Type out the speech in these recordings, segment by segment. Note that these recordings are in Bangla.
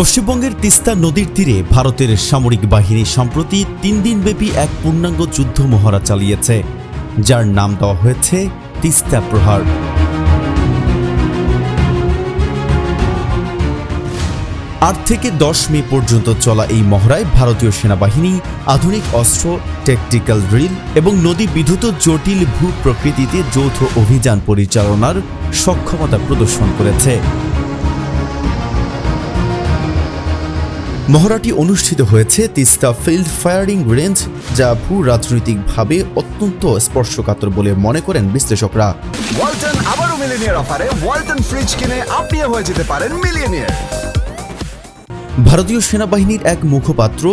পশ্চিমবঙ্গের তিস্তা নদীর তীরে ভারতের সামরিক বাহিনী সম্প্রতি তিন দিনব্যাপী এক পূর্ণাঙ্গ যুদ্ধ মহড়া চালিয়েছে, যার নাম দেওয়া হয়েছে তিস্তা প্রহার। আট থেকে দশ মে পর্যন্ত চলা এই মহড়ায় ভারতীয় সেনাবাহিনী, আধুনিক অস্ত্র ট্যাকটিক্যাল ড্রিল এবং নদী বিধুত জটিল ভূ প্রকৃতিতে যৌথ অভিযান পরিচালনার সক্ষমতা প্রদর্শন করেছে। মহড়াটি অনুষ্ঠিত হয়েছে তিস্তা ফিল্ড ফায়ারিং রেঞ্জ যা ভূ রাজনৈতিকভাবে অত্যন্ত স্পর্শকাতর বলে মনে করেন বিশ্লেষকরা। ওয়ালটন আবারও মিলিনিয়ার অফারে। ওয়ালটন ফ্রিজ কিনে আপনিও হয়ে যেতে পারেন মিলিয়নিয়ার। ভারতীয় সেনাবাহিনীর এক মুখপাত্র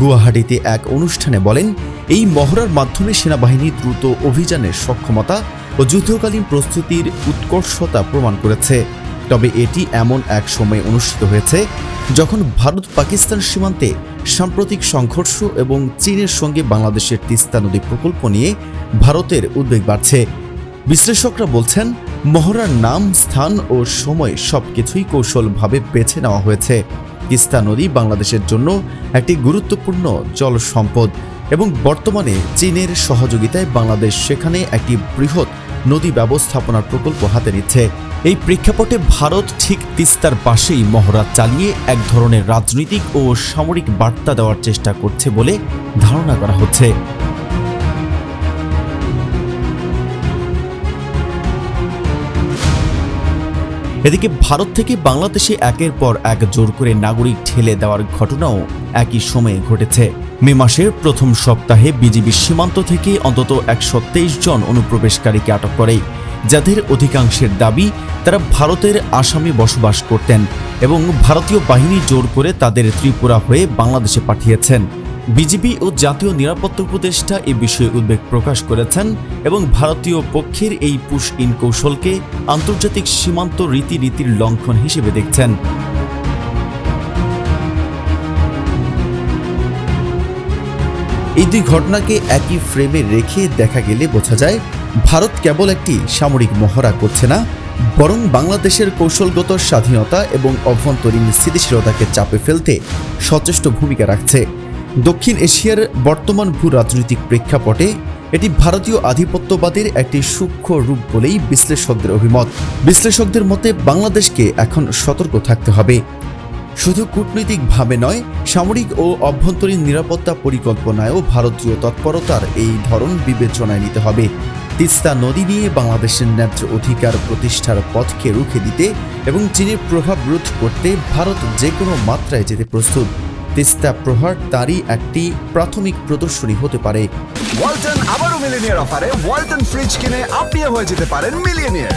গুয়াহাটিতে এক অনুষ্ঠানে বলেন এই মহড়ার মাধ্যমে সেনাবাহিনী দ্রুত অভিযানের সক্ষমতা ও যুদ্ধকালীন প্রস্তুতির উৎকর্ষতা প্রমাণ করেছে। তবে এটি এমন এক সময়ে অনুষ্ঠিত হয়েছে যখন ভারত পাকিস্তান সীমান্তে সাম্প্রতিক সংঘর্ষ এবং চীনের সঙ্গে বাংলাদেশের তিস্তা নদী প্রকল্প নিয়ে ভারতের উদ্বেগ বাড়ছে। বিশ্লেষকরা বলছেন, মহড়ার নাম, স্থান ও সময় সবকিছুই কৌশলভাবে বেছে নেওয়া হয়েছে। তিস্তা নদী বাংলাদেশের জন্য একটি গুরুত্বপূর্ণ জল সম্পদ এবং বর্তমানে চীনের সহযোগিতায় বাংলাদেশ সেখানে একটি বৃহৎ নদী ব্যবস্থাপনার প্রকল্প হাতে নিচ্ছে। এই প্রেক্ষাপটে ভারত ঠিক তিস্তার পাশেই মহড়া চালিয়ে এক ধরনের রাজনৈতিক ও সামরিক বার্তা দেওয়ার চেষ্টা করছে বলে ধারণা করা হচ্ছে। এদিকে ভারত থেকে বাংলাদেশে একের পর এক জোর করে নাগরিক ঠেলে দেওয়ার ঘটনাও একই সময়ে ঘটেছে। মে মাসের প্রথম সপ্তাহে বিজিবি সীমান্ত থেকে অন্তত একশো তেইশ জন অনুপ্রবেশকারীকে আটক করে, যাদের অধিকাংশের দাবি তারা ভারতের আসামে বসবাস করতেন এবং ভারতীয় বাহিনী জোর করে তাদের ত্রিপুরা হয়ে বাংলাদেশে পাঠিয়েছেন। বিজিবি ও জাতীয় নিরাপত্তা উপদেষ্টা এ বিষয়ে উদ্বেগ প্রকাশ করেছেন এবং ভারতীয় পক্ষের এই পুশ ইন কৌশলকে আন্তর্জাতিক সীমান্ত রীতিনীতির লঙ্ঘন হিসেবে দেখছেন। এই দুই ঘটনাকে একই ফ্রেমে রেখে দেখা গেলে বোঝা যায়, ভারত কেবল একটি সামরিক মহড়া করছে না, বরং বাংলাদেশের কৌশলগত স্বাধীনতা এবং অভ্যন্তরীণ স্থিতিশীলতাকে চাপে ফেলতে সচেষ্ট ভূমিকা রাখছে। দক্ষিণ এশিয়ার বর্তমান ভূ রাজনৈতিক প্রেক্ষাপটে এটি ভারতীয় আধিপত্যবাদের একটি সূক্ষ্ম রূপ বলেই বিশ্লেষকদের অভিমত। বিশ্লেষকদের মতে, বাংলাদেশকে এখন সতর্ক থাকতে হবে। শুধু কূটনৈতিকভাবে নয়, সামরিক ও অভ্যন্তরীণ নিরাপত্তা পরিকল্পনায়ও ভারতীয় তৎপরতার এই ধরন বিবেচনায় নিতে হবে। তিস্তা নদী নিয়ে বাংলাদেশের ন্যায্য অধিকার প্রতিষ্ঠার পথকে রুখে দিতে এবং চীনের প্রভাব রোধ করতে ভারত যে কোনো মাত্রায় যেতে প্রস্তুত। তিস্তা প্রহার তারই একটি প্রাথমিক প্রদর্শনী হতে পারে। ওয়ালটন আবারও মিলিনিয়ার অফারে ওয়ালটন ফ্রিজ কিনে আপনিও হয়ে যেতে পারেন মিলিয়নিয়ার।